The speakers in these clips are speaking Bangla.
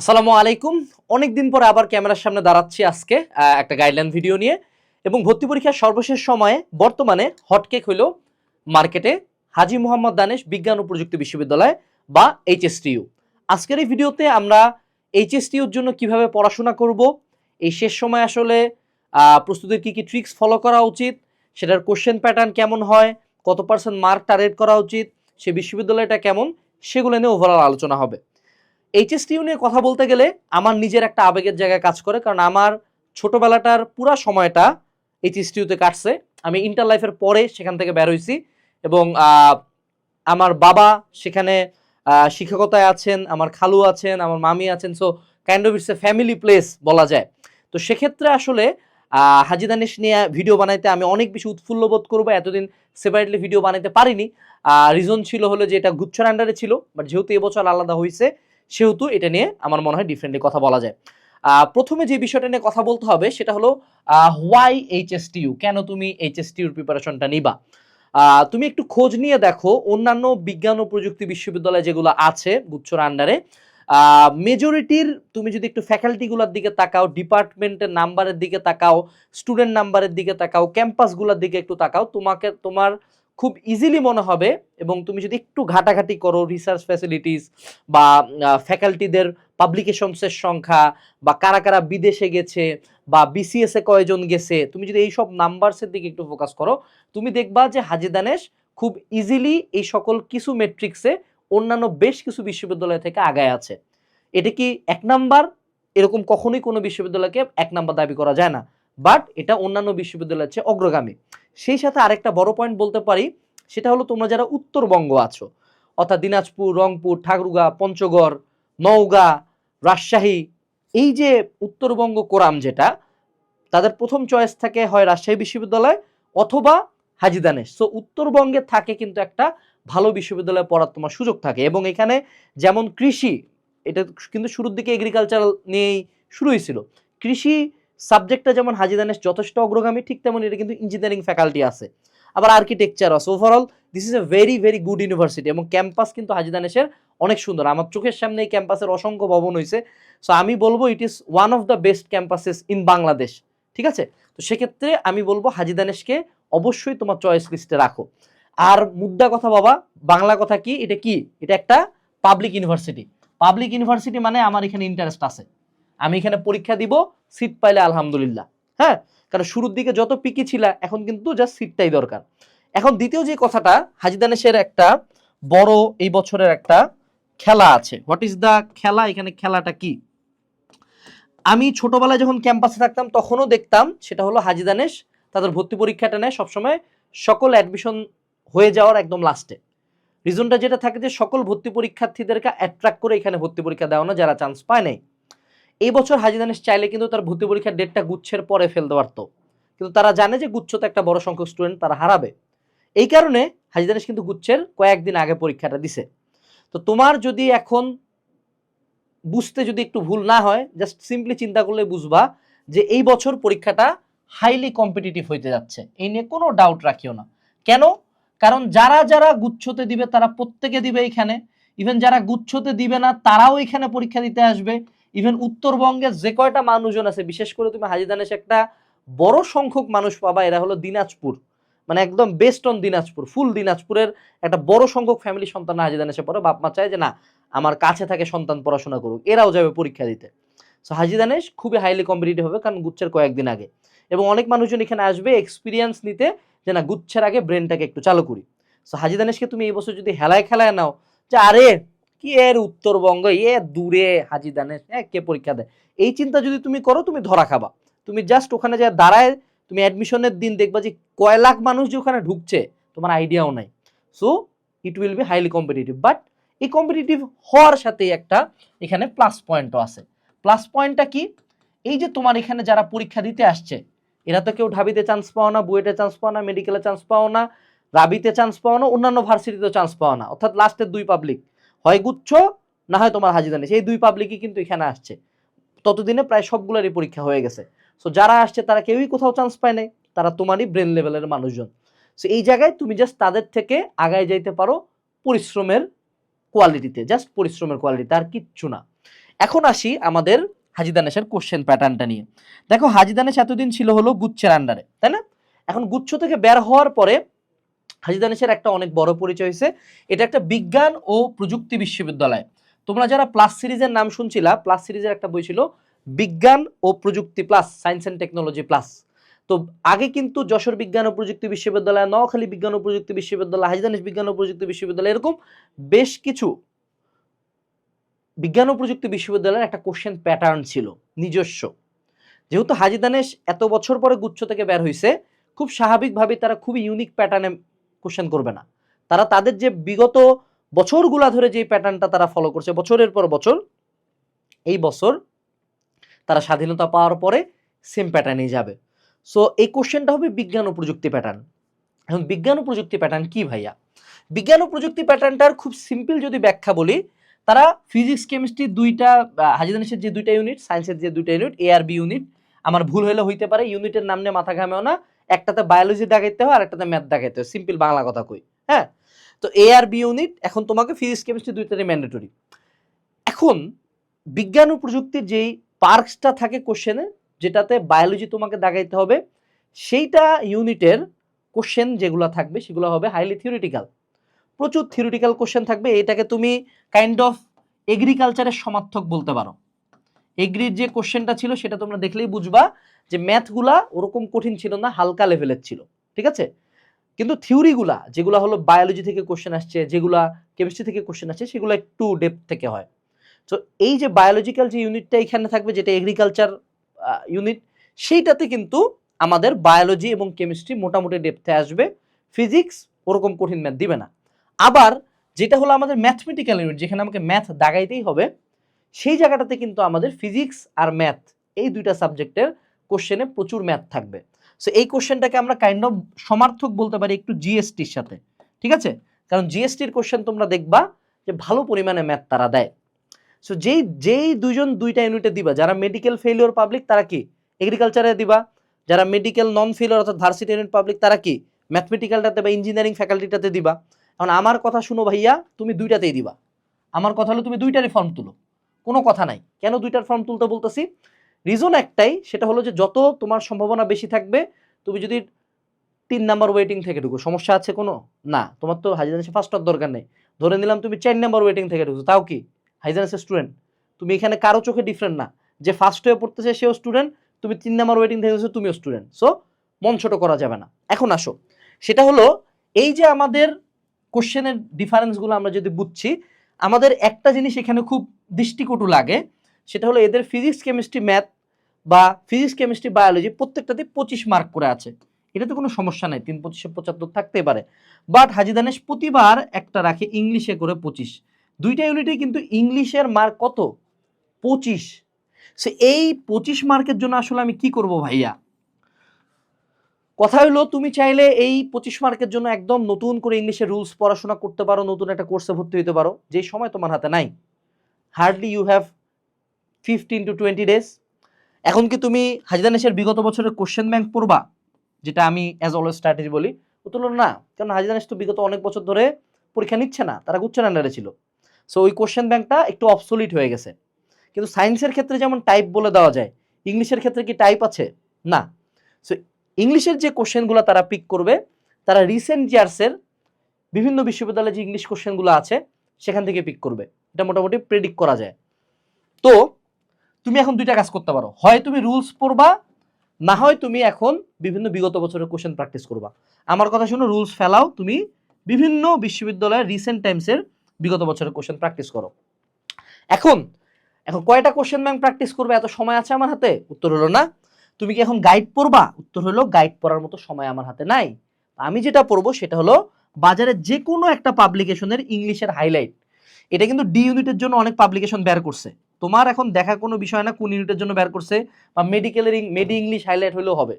আসসালামু আলাইকুম। অনেক দিন পরে আবার ক্যামেরার সামনে দাঁড়াচ্ছি আজকে একটা গাইডলাইন ভিডিও নিয়ে। এবং ভর্তি পরীক্ষার সর্বশেষ সময়ে বর্তমানে হটকেক হইল মার্কেটে হাজি মোহাম্মদ দানেশ বিজ্ঞান ও প্রযুক্তি বিশ্ববিদ্যালয় বা এইচএসটিইউ আজকের এই ভিডিওতে আমরা এইচএসটিইউর জন্য কীভাবে পড়াশোনা করব, এই শেষ সময় আসলে প্রস্তুতির কি কি ট্রিক্স ফলো করা উচিত, সেটার কোশ্চেন প্যাটার্ন কেমন হয়, কত পার্সেন্ট মার্ক টার্গেট করা উচিত, সে বিশ্ববিদ্যালয়টা কেমন, সেগুলো নিয়ে ওভারঅল আলোচনা হবে। এইচএসটিইউ নিয়ে কথা বলতে গেলে আমার নিজের একটা আবেগের জায়গায় কাজ করে, কারণ আমার ছোটবেলাটার পুরা সময়টা এইচএসটিইউতে কাটছে। আমি ইন্টার লাইফের পরে সেখান থেকে বের হয়েছি এবং আমার বাবা সেখানে শিক্ষকতায় আছেন, আমার খালু আছেন, আমার মামি আছেন so kind of it's a family place বলা যায়। তো সেক্ষেত্রে আসলে হাজি দানিশ নিয়ে ভিডিও বানাইতে আমি অনেক বেশি উৎফুল্ল বোধ করব, এতদিন সেপারেটলি ভিডিও বানাইতে পারিনি। রিজন ছিল হলো যে এটা গুচ্ছর আন্ডারে ছিল বাট যেহেতু এবছর আলাদা হয়েছে সেহেতু এটা নিয়ে আমার মনে হয় ডিফারেন্টলি কথা বলা যায়। প্রথমে যে বিষয়টা নিয়ে কথা বলতে হবে সেটা হলো হোয়াই এইচএসটিইউ কেন তুমি এইচএসটিইউর প্রিপারেশনটা নিবা? তুমি একটু খোঁজ নিয়ে দেখো, অন্যান্য বিজ্ঞান ও প্রযুক্তি বিশ্ববিদ্যালয় যেগুলো আছে গুচ্ছর আন্ডারে মেজরিটির তুমি যদি একটু ফ্যাকাল্টিগুলোর দিকে তাকাও ডিপার্টমেন্টের নাম্বারের দিকে তাকাও স্টুডেন্ট নাম্বারের দিকে তাকাও ক্যাম্পাসগুলোর দিকে একটু তাকাও, তোমাকে, তোমার খুব ইজিলি মনে হবে এবং তুমি যদি একটু ঘাটাঘাটি করো রিসার্চ ফ্যাসিলিটিস বা ফ্যাকাল্টিদের পাবলিকেশনসের সংখ্যা বা কারা কারা বিদেশে গেছে বা বিসিএস এ কয়জন গেছে, তুমি যদি এই সব নাম্বারসের দিকে একটু ফোকাস করো, তুমি দেখবা যে হাজি দানেশ খুব ইজিলি এই সকল কিছু মেট্রিক্সে অন্যান্য বেশ কিছু বিশ্ববিদ্যালয় থেকে আগায় আছে। এটা কি এক নাম্বার? এরকম কখনোই কোনো বিশ্ববিদ্যালয়কে এক নাম্বার দাবি করা যায় না। বাট এটা অন্যান্য বিশ্ববিদ্যালয়ের চেয়ে অগ্রগামী। সেই সাথে আরেকটা বড় পয়েন্ট বলতে পারি, সেটা হলো তোমরা যারা উত্তরবঙ্গ আছো, অর্থাৎ দিনাজপুর, রংপুর, ঠাকুরগা, পঞ্চগড়, নওগাঁ, রাজশাহী, এই যে উত্তরবঙ্গ কোরাম যেটা, তাদের প্রথম চয়েস থাকে হয় রাজশাহী বিশ্ববিদ্যালয় অথবা হাজি দানেশ। সো উত্তরবঙ্গে থাকে কিন্তু একটা ভালো বিশ্ববিদ্যালয়ে পড়ার তোমার সুযোগ থাকে এবং এখানে যেমন কৃষি, এটা কিন্তু শুরুর দিকে এগ্রিকালচারাল নিয়েই শুরু হয়েছিল কৃষি সাবজেক্টটা যেমন হাজি দানেশ যথেষ্ট অগ্রগামী, ঠিক তেমন এটা কিন্তু ইঞ্জিনিয়ারিং ফ্যাকাল্টি আছে। আবার আর্কিটেকচার আছে। Overall this is a very very good university এবং ক্যাম্পাস কিন্তু হাজি দানেশের অনেক সুন্দর। আমার চোখের সামনে এই ক্যাম্পাসের অসংখ্য ভবন হয়েছে সো আমি বলব it is one of the best campuses in Bangladesh ঠিক আছে? তো সেক্ষেত্রে আমি বলব হাজি দানেশকে অবশ্যই তোমার চয়েস লিস্টে রাখো। আর মুদ্রা কথা বাবা, বাংলা কথা কি? এটা কি? এটা একটা পাবলিক ইউনিভার্সিটি পাবলিক ইউনিভার্সিটি মানে আমার এখানে ইন্টারেস্ট আছে। আমি এখানে পরীক্ষা দিব সিট পাইলে আলহামদুলিল্লাহ। হ্যাঁ? কারণ শুরুর দিকে যত পিকি ছিল, এখন কিন্তু জাস্ট সিটটাই দরকার। এখন দ্বিতীয় যে কথাটা, হাজি দানেশের একটা বড় এই বছরের একটা খেলা আছে। হোয়াট ইজ দ্য খেলা? এখানে খেলাটা কি? আমি ছোটবেলায় যখন ক্যাম্পাসে থাকতাম, তখনও দেখতাম, সেটা হলো হাজি দানেশ তাদের ভর্তি পরীক্ষাটা নেয় সবসময় সকল অ্যাডমিশন হয়ে যাওয়ার একদম লাস্টে রিজনটা যেটা থাকে যে, সকল ভর্তি পরীক্ষার্থীদেরকে অ্যাট্রাক্ট করে এখানে ভর্তি পরীক্ষা দেওয়া না যারা চান্স পায় নাই। এই বছর হাজি দানেশ চাইলে কিন্তু তার ভর্তি পরীক্ষার ডেটটা গুচ্ছের পরে ফেলতে পারতো। কিন্তু তারা জানে যে গুচ্ছ তো একটা বড় সংখ্যক স্টুডেন্ট তারা হারাবে। এই কারণে হাজি দানেশ কিন্তু গুচ্ছের কয়েকদিন আগে পরীক্ষাটা দিছে। তো তোমার যদি এখন বুঝতে যদি একটু ভুল না হয় জাস্ট সিম্পলি চিন্তা করলে বুঝবা যে এই বছর পরীক্ষাটা হাইলি কম্পিটিটিভ হইতে যাচ্ছে। এই নিয়ে কোনো ডাউট রাখিও না। কেন? কারণ যারা যারা গুচ্ছতে দিবে তারা প্রত্যেকে দিবে এখানে ইভেন যারা গুচ্ছতে দিবে না, তারাও এখানে পরীক্ষা দিতে আসবে। ইভেন উত্তরবঙ্গে যে কয়টা মানুষজন আছে, বিশেষ করে তুমি হাজিদানেশ একটা বড় সংখ্যক মানুষ পাবা, এরা হলো দিনাজপুর। মানে একদম বেস্ট অন দিনাজপুর ফুল দিনাজপুরের একটা বড় সংখ্যক ফ্যামিলি সন্তান হাজিদানেশে পড়ে। বাপ মা চায় যে, না, আমার কাছে থাকে সন্তান, পড়াশোনা করুক। এরাও যাবে পরীক্ষা দিতে। সো হাজি দানেশ খুবই হাইলি কম্পিটিটিভ হবে, কারণ গুচ্ছের কয়েকদিন আগে। এবং অনেক মানুষজন এখানে আসবে এক্সপিরিয়েন্স নিতে যে, না, গুচ্ছের আগে ব্রেনটাকে একটু চালু করি। সো হাজি দানেশকে তুমি এই বছর যদি হেলায় খেলায় নাও, যে, আরে কি এর উত্তরবঙ্গ? এ দূরে, হাজি দানেশ হ্যাঁ কে পরীক্ষা দেয়? এই চিন্তা যদি তুমি করো, তুমি ধরা খাবা। তুমি জাস্ট ওখানে যা দাঁড়ায়, তুমি অ্যাডমিশনের দিন দেখবা যে কয় লাখ মানুষ যে ওখানে ঢুকছে, তোমার আইডিয়াও নাই। So it will be highly competitive but এই কম্পিটিটিভ হওয়ার সাথে একটা এখানে প্লাস পয়েন্টও আছে। প্লাস পয়েন্টটা কি? এই যে তোমার এখানে যারা পরীক্ষা দিতে আসছে, এরা তো কেউ ঢাবিতে চান্স পাও না, বুয়েটে চান্স পাও না মেডিকেলে চান্স পাও না, রাবিতে চান্স পাও না, অন্যান্য ভার্সিটিতেও চান্স পাও না। অর্থাৎ লাস্টের দুই পাবলিক হয় গুচ্ছ, না হয় তোমার হাজিদানি এই দুই পাবলিকই কিন্তু এখানে আসছে। ততদিনে প্রায় সবগুলোরই পরীক্ষা হয়ে গেছে। সো যারা আসছে, তারা কেউই কোথাও চান্স পায় নাই। তারা তোমারই ব্রেন লেভেলের মানুষজন। সো এই জায়গায় তুমি জাস্ট তাদের থেকে আগায় যাইতে পারো পরিশ্রমের কোয়ালিটিতে জাস্ট পরিশ্রমের কোয়ালিটিতে আর কিচ্ছু না। এখন আসি আমাদের হাজি দানেশের কোশ্চেন প্যাটার্নটা নিয়ে। দেখো হাজি দানেশ এতদিন ছিল হলো গুচ্ছের আন্ডারে তাই না? এখন গুচ্ছ থেকে বের হওয়ার পরে হাজি দানেশের একটা অনেক বড় পরিচয় হয়েছে। এটা একটা বিজ্ঞান ও প্রযুক্তি বিশ্ববিদ্যালয়। তোমরা যারা প্লাস সিরিজের নাম শুনছিলা প্লাস সিরিজের একটা বই ছিল, বিজ্ঞান ও প্রযুক্তি plus science and technology plus তো আগে কিন্তু যশোর বিজ্ঞান ও প্রযুক্তি বিশ্ববিদ্যালয়, নোয়াখালী বিজ্ঞান ও প্রযুক্তি বিশ্ববিদ্যালয় হাজিদানিস বিজ্ঞান ও প্রযুক্তি বিশ্ববিদ্যালয়, এরকম বেশ কিছু বিজ্ঞান ও প্রযুক্তি বিশ্ববিদ্যালয়ের একটা কোশ্চেন প্যাটার্ন ছিল, নিজস্ব। যেহেতু হাজিদানেশ এত বছর পরে গুচ্ছ থেকে বের হয়েছে খুব স্বাভাবিকভাবে তারা খুবই ইউনিক প্যাটার্নে কোশ্চেন করবে না। তারা তাদের যে বিগত বছরগুলা ধরে যে প্যাটার্নটা তারা ফলো করছে, বছরের পর বছর, এই বছর তারা স্বাধীনতা পাওয়ার পরে সেম প্যাটার্নেই যাবে। সো এই কোশ্চেনটা হবে বিজ্ঞান ও প্রযুক্তি প্যাটার্ন এখন বিজ্ঞান ও প্রযুক্তি প্যাটার্ন কি ভাইয়া? বিজ্ঞান ও প্রযুক্তি প্যাটার্নটার খুব সিম্পল যদি ব্যাখ্যা বলি, তারা ফিজিক্স কেমিস্ট্রি দুইটা হাজিদানিসের যে দুইটা ইউনিট সায়েন্সের যে দুইটা ইউনিট এ আর বি ইউনিট আমার ভুল হলে হইতে পারে ইউনিটের নাম নিয়ে মাথা ঘামেও না একটাতে বায়োলজি দেখাইতে হয় আর একটাতে ম্যাথ দেখাইতে হয়। সিম্পল বাংলা কথা কই হ্যাঁ? তো এ আর বি ইউনিট এখন তোমাকে ফিজিক্স কেমিস্ট্রি দুইটারই ম্যান্ডেটরি এখন বিজ্ঞান ও প্রযুক্তির যেই পার্কসটা থাকে কোশ্চেনে যেটাতে বায়োলজি তোমাকে দাগাইতে হবে, সেইটা ইউনিটের কোশ্চেন যেগুলো থাকবে, সেগুলো হবে হাইলি থিওরিটিক্যাল প্রচুর থিওরিটিক্যাল কোশ্চেন থাকবে, এটাকে তুমি কাইন্ড অফ এগ্রিকালচারের সমার্থক বলতে পারো। এগ্রির যে কোশ্চেনটা ছিল, সেটা তোমরা দেখলেই বুঝবা যে ম্যাথগুলা ওরকম কঠিন ছিল না, হালকা লেভেলের ছিল, ঠিক আছে? কিন্তু থিওরিগুলা যেগুলো হলো বায়োলজি থেকে কোশ্চেন আসছে, যেগুলা কেমিস্ট্রি থেকে কোশ্চেন আসছে, সেগুলো একটু ডেপথ থেকে হয়। তো এই যে বায়োলজিক্যাল যে ইউনিটটা এখানে থাকবে, যেটা এগ্রিকালচার ইউনিট সেইটাতে কিন্তু আমাদের বায়োলজি এবং কেমিস্ট্রি মোটামুটি ডেপথে আসবে। ফিজিক্স ওরকম কঠিন ম্যাথ দিবে না। আবার যেটা হলো আমাদের ম্যাথমেটিক্যাল ইউনিট যেখানে আমাকে ম্যাথ দাগাইতেই হবে সেই জায়গাটাতে কিন্তু আমাদের ফিজিক্স আর ম্যাথ এই দুইটা সাবজেক্টের কোশ্চেনে প্রচুর ম্যাথ থাকবে। সো এই কোশ্চেনটাকে আমরা কাইন্ড অফ সমার্থক বলতে পারি একটু জিএসটির সাথে, ঠিক আছে? কারণ জিএসটির কোশ্চেন তোমরা দেখবা যে ভালো পরিমাণে ম্যাথ তারা দেয়। সো যেই যেই দুইজন দুইটা ইউনিটে দিবা, যারা মেডিকেল ফেলিওর পাবলিক তারা কি? এগ্রিকালচারে দিবা। যারা মেডিকেল নন ফেলিওর অর্থাৎ ভার্সিটি ইউনিট পাবলিক তারা কি? ম্যাথমেটিক্যালটাতে বা ইঞ্জিনিয়ারিং ফ্যাকাল্টিটাতে দিবা। এখন আমার কথা শুনো ভাইয়া, তুমি দুইটাতেই দিবা। আমার কথা হলো তুমি দুইটারই ফর্ম তুলো। কোনো কথা নাই। কেন দুইটার ফর্ম তুলতে বলতেছি? রিজন একটাই, সেটা হলো যে যত তোমার সম্ভাবনা বেশি থাকবে, তুমি যদি তিন নাম্বার ওয়েটিং থেকে ঢুকো, সমস্যা আছে কোনো? না, তোমার তো হাজিদানিসে ফার্স্ট হওয়ার দরকার নেই। ধরে নিলাম তুমি চার নাম্বার ওয়েটিং থেকে ঢুকছো, তাও কি? হাইজানেসের স্টুডেন্ট তুমি এখানে কারও চোখে ডিফারেন্ট না। যে ফার্স্ট হয়ে পড়তেছে সেও স্টুডেন্ট তুমি তিন নাম্বার ওয়েটিং থেকে ঢুকছো, তুমিও স্টুডেন্ট সো মন ছোট করা যাবে না। এখন আসো। সেটা হলো, এই যে আমাদের কোশ্চেনের ডিফারেন্সগুলো আমরা যদি বুঝছি, আমাদের একটা জিনিস এখানে খুব দৃষ্টিকটু লাগে, সেটা হলো এদের ফিজিক্স কেমিস্ট্রি ম্যাথ বা ফিজিক্স কেমিস্ট্রি বায়োলজি প্রত্যেকটাতে পঁচিশ মার্ক করে আছে। এটাতে কোনো সমস্যা নাই, তিন, পঁচিশে পঁচাত্তর থাকতেই পারে। বাট হাজিদানেশ প্রতিবার একটা রাখে ইংলিশে করে পঁচিশ। দুইটা ইউনিটে কিন্তু ইংলিশের মার্ক কত? পঁচিশ। সে এই পঁচিশ মার্কের জন্য আসলে আমি কি করব ভাইয়া? কথা হলো, তুমি চাইলে এই পঁচিশ মার্কের জন্য একদম নতুন করে ইংলিশের রুলস পড়াশোনা করতে পারো, নতুন একটা কোর্সে ভর্তি হতে পারো যে সময় তোমার হাতে নাই। Hardly you have fifteen to twenty days. এখন কি তুমি হাজিদানেশের বিগত বছরের কোশ্চেন ব্যাংক পড়বা? যেটা আমি অ্যাজ অলওয়েজ স্ট্র্যাটেজি বলি। তুলো না কারণ হাজিদানেশ তো বিগত অনেক বছর ধরে পরীক্ষা নিচ্ছে না, তারা গুচ্ছেন আন্ডারে ছিল। সো ওই কোশ্চেন ব্যাংকটা একটু অবসলিট হয়ে গেছে। কিন্তু সায়েন্সের ক্ষেত্রে যেমন টাইপ বলে দেওয়া যায় ইংলিশের ক্ষেত্রে কি টাইপ আছে? না। সো ইংলিশের যে কোশ্চেনগুলো তারা পিক করবে, তারা রিসেন্ট ইয়ার্সের বিভিন্ন বিশ্ববিদ্যালয়ে যে ইংলিশ কোশ্চেনগুলো আছে, সেখান থেকে পিক করবে। এটা মোটামুটি প্রেডিক্ট করা যায়। তো তুমি এখন দুইটা কাজ করতে পারো। হয় তুমি রুলস পড়বা, না হয় তুমি এখন বিভিন্ন বিগত বছরের কোশ্চেন প্র্যাকটিস করবা। আমার কথা শুনো রুলস ফেলাও, তুমি বিভিন্ন বিশ্ববিদ্যালয়ের রিসেন্ট টাইমসের বিগত বছরের কোশ্চেন প্র্যাকটিস করো। এখন এখন কয়টা কোশ্চেন ব্যাংক প্র্যাকটিস করবে? এত সময় আছে আমার হাতে? উত্তর হলো না। তুমি কি এখন গাইড পড়বা? উত্তর হলো গাইড পড়ার মতো সময় আমার হাতে নাই। আমি যেটা পড়ব সেটা হলো বাজারে যে কোনো একটা পাবলিকেশনের ইংলিশের হাইলাইট এটা কিন্তু ডি ইউনিটের জন্য অনেক পাবলিকেশন বের করছে। তোমার এখন দেখা কোনো বিষয় না, কোন ইউনিটের জন্য বের করছে, বা মেডিকেলের মেডি ইংলিশ হাইলাইট হলেও হবে।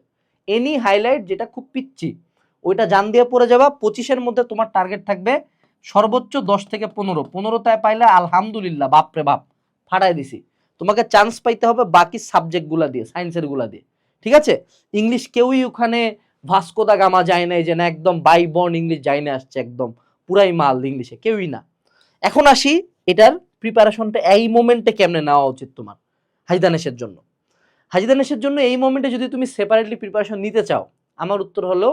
এনি হাইলাইট যেটা খুব পিচ্ছি ওইটা জান দিয়ে পড়ে যাবা, পঁচিশের মধ্যে তোমার টার্গেট থাকবে সর্বোচ্চ দশ থেকে পনেরো। পনেরোটায় পাইলে আলহামদুলিল্লাহ, বাপরে বাপ, ফাটাই দিছি। তোমাকে চান্স পাইতে হবে বাকি সাবজেক্টগুলো দিয়ে সায়েন্সেরগুলা দিয়ে। ঠিক আছে? ইংলিশ কেউই ওখানে ভাস্কোদা গামা যায় নাই যে না, একদম বাই বর্ন ইংলিশ যায় না আসছে একদম। পুরাই মাল ইংলিশে কেউই না। এখন আসি এটার প্রিপারেশনটা এই মোমেন্টে কেমনে নেওয়া উচিত তোমার? হাজিদানেশের জন্য। হাজিদানেশের জন্য এই মোমেন্টে যদি তুমি সেপারেটলি প্রিপারেশন নিতে চাও, আমার উত্তর হলো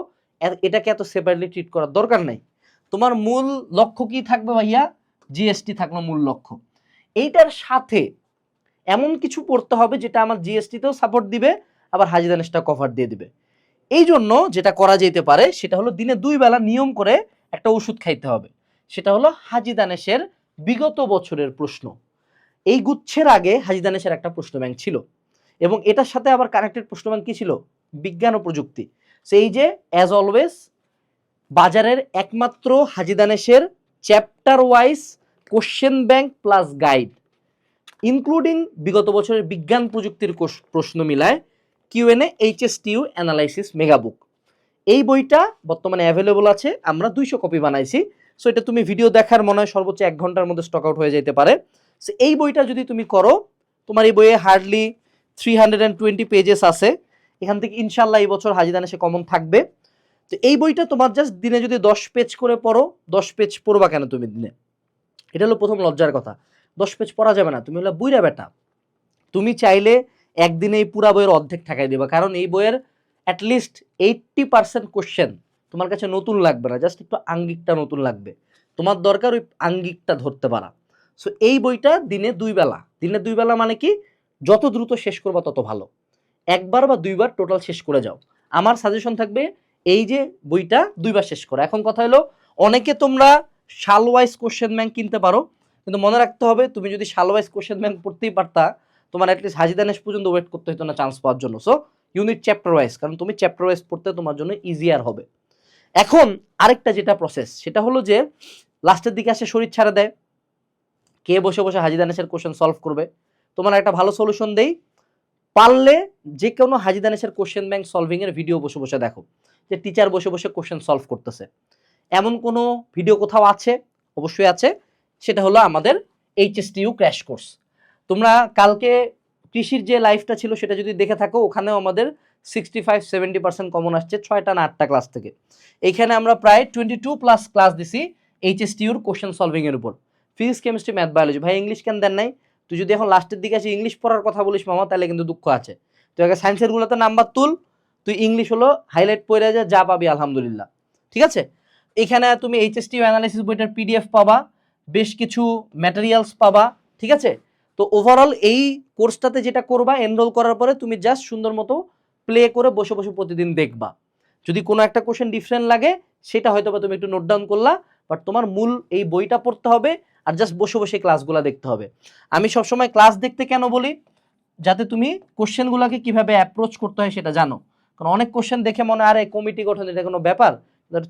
এটাকে এত সেপারেটলি ট্রিট করার দরকার নাই। তোমার মূল লক্ষ্য কি থাকবে ভাইয়া? জিএসটি থাকল মূল লক্ষ্য। এইটার সাথে এমন কিছু পড়তে হবে যেটা আমার জিএসটিতেও সাপোর্ট দিবে, আবার হাজিদানেশটা কভার দিয়ে দিবে। এই জন্য যেটা করা যেতে পারে, সেটা হলো দিনে দুই বেলা নিয়ম করে একটা ওষুধ খাইতে হবে। সেটা হলো হাজি দানেশের বিগত বছরের প্রশ্ন। এই গুচ্ছের আগে হাজিদানেশের একটা প্রশ্ন ব্যাংক ছিল এবং এটার সাথে আবার কানেক্টেড প্রশ্ন ব্যাংক কি ছিল? বিজ্ঞান ও প্রযুক্তি। সেই যে অ্যাজ অলওয়েজ বাজারের একমাত্র Haji দানেশের chapter wise question bank plus guide including বিগত বছরের বিজ্ঞান প্রযুক্তির প্রশ্ন মিলায় কিউএনএ এইচএসটিউ অ্যানালাইসিস মেগাবুক এই বইটা বর্তমানে অ্যাভেলেবল আছে, আমরা দুইশো কপি বানাইছি। সো এটা তুমি ভিডিও দেখার মনে হয় সর্বোচ্চ এক ঘণ্টার মধ্যে স্টক আউট হয়ে যেতে পারে। সো এই বইটা যদি তুমি করো, তোমার এই বইয়ে hardly three hundred and twenty pages আছে। এখান থেকে ইনশাল্লাহ এই বছর হাজিদান এসে কমন থাকবে। তো এই বইটা তোমার জাস্ট দিনে যদি দশ পেজ করে পড়ো, দশ পেজ পড়বা কেন তুমি দিনে? এটা হলো প্রথম লজ্জার কথা। দশ পেজ পড়া যাবে না, তুমি হলো বুইরা বেটা। তুমি চাইলে একদিনে এই পুরা বইয়ের অর্ধেক ঠেকাই দেবা, কারণ এই বইয়ের অ্যাটলিস্ট এইট্টি পার্সেন্ট কোশ্চেন তোমার কাছে নতুন লাগবে না জাস্ট একটু আঙ্গিকটা নতুন লাগবে। তোমার দরকার ওই আঙ্গিকটা ধরতে পারা। সো এই বইটা দিনে দুই বেলা। দিনে দুই বেলা মানে কি? যত দ্রুত শেষ করবা তত ভালো। একবার বা দুইবার টোটাল শেষ করে যাও। আমার সাজেশন থাকবে, এই যে বইটা দুইবার শেষ করা। এখন কথা হলো, অনেকে তোমরা সাল ওয়াইজ কোশ্চেন ব্যাংক কিনতে পারো, কিন্তু মনে রাখতে হবে, তুমি যদি সাল ওয়াইজ কোশ্চেন ব্যাংক পড়তেই পারতা, তোমার অ্যাটলিস্ট হাজিদানেশ পর্যন্ত ওয়েট করতে হতো না চান্স পাওয়ার জন্য। সো ইউনিট চ্যাপ্টার ওয়াইজ কারণ তুমি চ্যাপ্টার ওয়াইজ পড়তে তোমার জন্য ইজিয়ার হবে। এখন আরেকটা যেটা প্রসেস সেটা হলো যে লাস্টের দিকে আসে শরীর ছাড়া দেয়। কে বসে বসে হাজিদানেশের কোশ্চেন সলভ করবে। তোমার একটা ভালো সলিউশন দেই। পারলে যে কোনো হাজিদানেশের কোশ্চেন ব্যাংক সলভিং এর ভিডিও বসে বসে দেখো, যে টিচার বসে বসে কোশ্চেন সলভ করতেছে। এমন কোনো ভিডিও কোথাও আছে? অবশ্যই আছে। সেটা হলো আমাদের এইচএসটিইউ ক্র্যাশ কোর্স তোমরা কালকে কৃষির যে লাইফটা ছিল সেটা যদি দেখে থাকো, ওখানেও আমাদের sixty five seventy percent common আসছে ছয়টা না আটটা ক্লাস থেকে। এইখানে আমরা প্রায় টোয়েন্টি টু প্লাস ক্লাস দিছি এইচএসটিউর কোশ্চেন সলভিং এর উপর। ফিজিক্স কেমিস্ট্রি ম্যাথ বায়োলজি ভাই ইংলিশ কেন দেন নাই? তুই যদি এখন লাস্টের দিকে আসি ইংলিশ পড়ার কথা বলিস মামা, তাহলে কিন্তু দুঃখ আছে। তুই আগে সায়েন্সের গুলোতে নাম্বার তুল, তুই ইংলিশ হলো হাইলাইট পড়ে যা যা পাবি, আলহামদুলিল্লাহ। ঠিক আছে? এখানে তুমি এইচএসটি অ্যানালাইসিস বইটার পিডিএফ পাবা, বেশ কিছু ম্যাটেরিয়ালস পাবা, ঠিক আছে? তো ওভারঅল এই কোর্সটাতে যেটা করবা এনরোল করার পরে তুমি জাস্ট সুন্দর মতো প্লে করে বসে বসে প্রতিদিন দেখবা। যদি কোনো একটা কোশ্চেন ডিফারেন্ট লাগে, সেটা হয়তো বা তুমি একটু নোট ডাউন করলা বাট তোমার মূল এই বইটা পড়তে হবে আর জাস্ট বসে বসে ক্লাসগুলো দেখতে হবে। আমি সবসময় ক্লাস দেখতে কেন বলি? যাতে তুমি কোশ্চেনগুলোকে কীভাবে অ্যাপ্রোচ করতে হয় সেটা জানো। কারণ অনেক কোশ্চেন দেখে মনে আরে কমিটি গঠন, এটা কোনো ব্যাপার?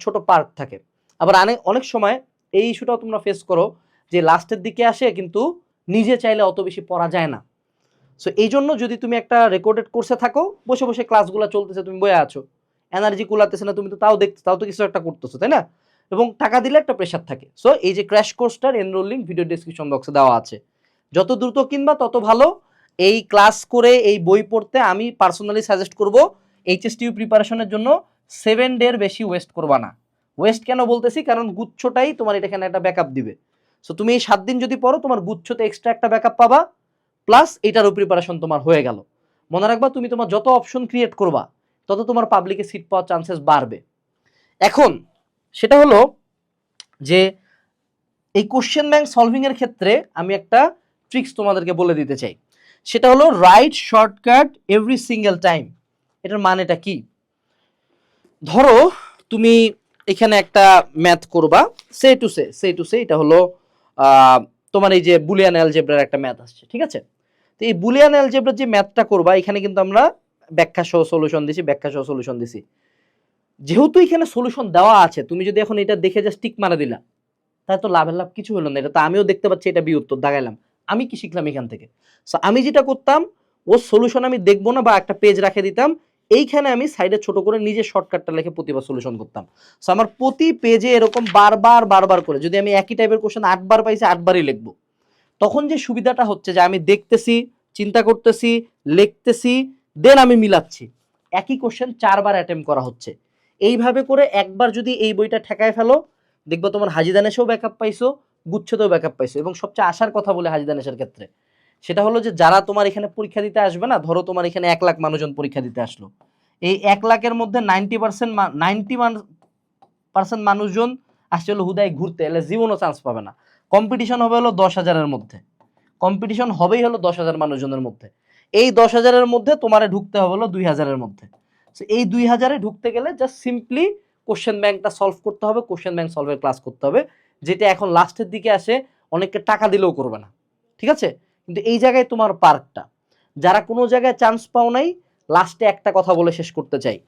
ছোট পার্ক থাকে। আবার অনেক অনেক সময় এই ইস্যুটাও তোমরা ফেস করো যে লাস্টের দিকে আসে কিন্তু নিজে চাইলে অত বেশি পড়া যায় না। সো এই জন্য যদি তুমি একটা রেকর্ডেড কোর্সে থাকো, বসে বসে ক্লাসগুলো চলতেছে, তুমি বয়ে আছো। এনার্জি কুলাতেছে না, তুমি তো তাও দেখতে তাও তো কিছু একটা করতেছো, তাই না? এবং টাকা দিলে একটা প্রেশার থাকে। সো এই যে ক্র্যাশ কোর্সটার এনরোল লিঙ্ক ভিডিও ডিসক্রিপশন বক্সে দেওয়া আছে। যত দ্রুত কিনবা, তত ভালো। এই ক্লাস করে এই বই পড়তে আমি পার্সোনালি সাজেস্ট করব এইচএসটিউ প্রিপারেশনের জন্য সেভেন ডের বেশি ওয়েস্ট করবা না। ওয়েস্ট কেন বলতেছি? কারণ গুচ্ছটাই তোমার এটা এখানে একটা ব্যাকআপ দিবে। সো তুমি এই সাত দিন যদি পড়ো, তোমার গুচ্ছতে এক্সট্রা একটা ব্যাকআপ পাবা। প্লাস এটারও প্রিপারেশন তোমার হয়ে গেল। মনে রাখবা, তুমি তোমার যত অপশন ক্রিয়েট করবা, তত তোমার পাবলিকে সিট পাওয়ার চান্সেস বাড়বে। এখন সেটা হলো যে এই কোশ্চেন ব্যাংক সলভিং এর ক্ষেত্রে আমি একটা ট্রিক্স তোমাদেরকে বলে দিতে চাই। সেটা হলো right shortcut every single time এটার মানেটা কি? ধরো তুমি এখানে একটা ম্যাথ করবা সে to say say to say এটা হলো তোমার এই যে বুলিয়ান অ্যালজেব্রার একটা ম্যাথ আসছে, ঠিক আছে? তো এই বুলিয়ান অ্যালজেব্রার যে ম্যাথটা করবা, এখানে কিন্তু আমরা ব্যাখ্যা সহ সলিউশন দিছি, ব্যাখ্যা সহ সলিউশন দিছি। যেহেতু এখানে সলিউশন দেওয়া আছে, তুমি যদি এখন এটা দেখে জাস্ট টিক মারা দিলা, তাহলে তো লাভের লাভ কিছু হলো না। এটা তো আমিও দেখতে পাচ্ছি, এটা বি উত্তর, দাগাইলাম। আমি কি শিখলাম এখান থেকে? সো আমি যেটা করতাম, ও সলিউশন আমি দেখব না বা একটা পেজ রাখে দিতাম, এইখানে আমি সাইডে ছোট করে নিজে শর্টকাটটা লিখে প্রতিবার সলিউশন করতাম। সো আমার প্রতি পেজে এরকম বারবার বারবার করে, যদি আমি একই টাইপের কোশ্চেন আটবার পাইছি, আটবারই লিখব। তখন যে সুবিধাটা হচ্ছে যে আমি দেখতেছি, চিন্তা করতেছি, লিখতেছি দেন আমি মিলাচ্ছি। একই কোশ্চেন চারবার অ্যাটেম্প করা হচ্ছে। এইভাবে করে একবার যদি এই বইটা ঠেকায় ফেলো, দেখব তোমার হাজিদানেশেও ব্যাকআপ পাইছো, গুচ্ছতেও ব্যাকআপ পাইছো এবং সবচেয়ে আসার কথা বলে হাজি দানেশের ক্ষেত্রে। সেটা হলো যে যারা তোমার এখানে পরীক্ষা দিতে আসবে না, ধরো তোমার এখানে এক লাখ মানুষজন পরীক্ষা দিতে আসলো। এই এক লাখের মধ্যে নাইনটি পার্সেন্ট নাইনটি পার্সেন্ট মানুষজন আসছে হলো হুদায় ঘুরতে, এলে জীবনও চান্স পাবে না। কম্পিটিশন হবে হলো দশ হাজারের মধ্যে। কম্পিটিশন হবেই হলো দশ হাজার মানুষজনের মধ্যে। এই দশ হাজারের মধ্যে তোমারে ঢুকতে হবে হলো দুই হাজারের মধ্যে। এই দুই হাজারে ঢুকতে গেলে জাস্ট সিম্পলি কোশ্চেন ব্যাংকটা সলভ করতে হবে কোশ্চেন ব্যাংক সলভের ক্লাস করতে হবে, যেটা এখন লাস্টের দিকে আসে, অনেককে টাকা দিলেও করবে না। ঠিক আছে? কিন্তু এই জায়গায় তোমার পার্কটা। যারা কোনো জায়গায় চান্স পাও নাই লাস্টে একটা কথা বলে শেষ করতে চাই।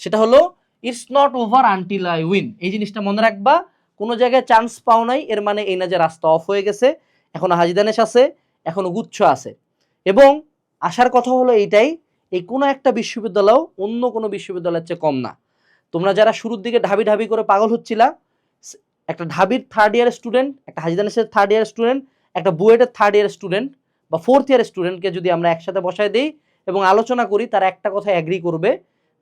সেটা হলো it's not over until I win এই জিনিসটা মনে রাখবা কোনো জায়গায় চান্স পাও নাই, এর মানে এই না যে রাস্তা অফ হয়ে গেছে, এখনও হাজিদানেশ আছে, এখনও গুচ্ছ আছে। এবং আসার কথা হলো এইটাই, এই কোনো একটা বিশ্ববিদ্যালয় অন্য কোনো বিশ্ববিদ্যালয়ের চেয়ে কম না। তোমরা যারা শুরুর দিকে ঢাবি ঢাবি করে পাগল হচ্ছিলা, একটা ঢাবির থার্ড ইয়ার স্টুডেন্ট একটা হাজিদানেশের থার্ড ইয়ার স্টুডেন্ট একটা বুয়েটের থার্ড ইয়ার স্টুডেন্ট বা ফোর্থ ইয়ার স্টুডেন্টকে যদি আমরা একসাথে বসায় দিই এবং আলোচনা করি, তারা একটা কথা অ্যাগ্রি করবে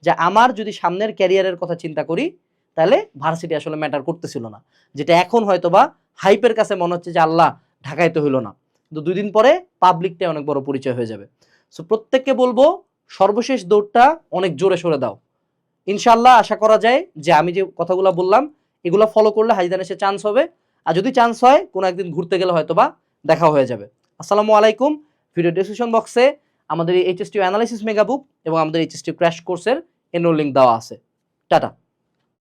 যে আমার যদি সামনের ক্যারিয়ারের কথা চিন্তা করি তাহলে ভার্সিটি আসলে ম্যাটার করতেছিল না। যেটা এখন হয়তো বা হাইপের কাছে মনে হচ্ছে যে আল্লাহ ঢাকায় তো হইল না। কিন্তু দুই দিন পরে পাবলিকটাই অনেক বড় পরিচয় হয়ে যাবে। সো প্রত্যেককে বলব, সর্বশেষ দৌড়টা অনেক জোরে সরে দাও। ইনশাল্লাহ আশা করা যায় যে আমি যে কথাগুলো বললাম, এগুলো ফলো করলে হাজিদান এসে চান্স হবে। আর যদি চান্স হয়, কোনো একদিন ঘুরতে গেলে হয়তো বা দেখা হয়ে যাবে। আসসালামু আলাইকুম। ভিডিও ডিসক্রিপশন বক্সে আমাদের এই এইচএসটি অ্যানালাইসিস মেগাবুক এবং আমাদের এইচএসটি ক্র্যাশ কোর্সের এনরোল লিঙ্ক দেওয়া আছে। টাটা।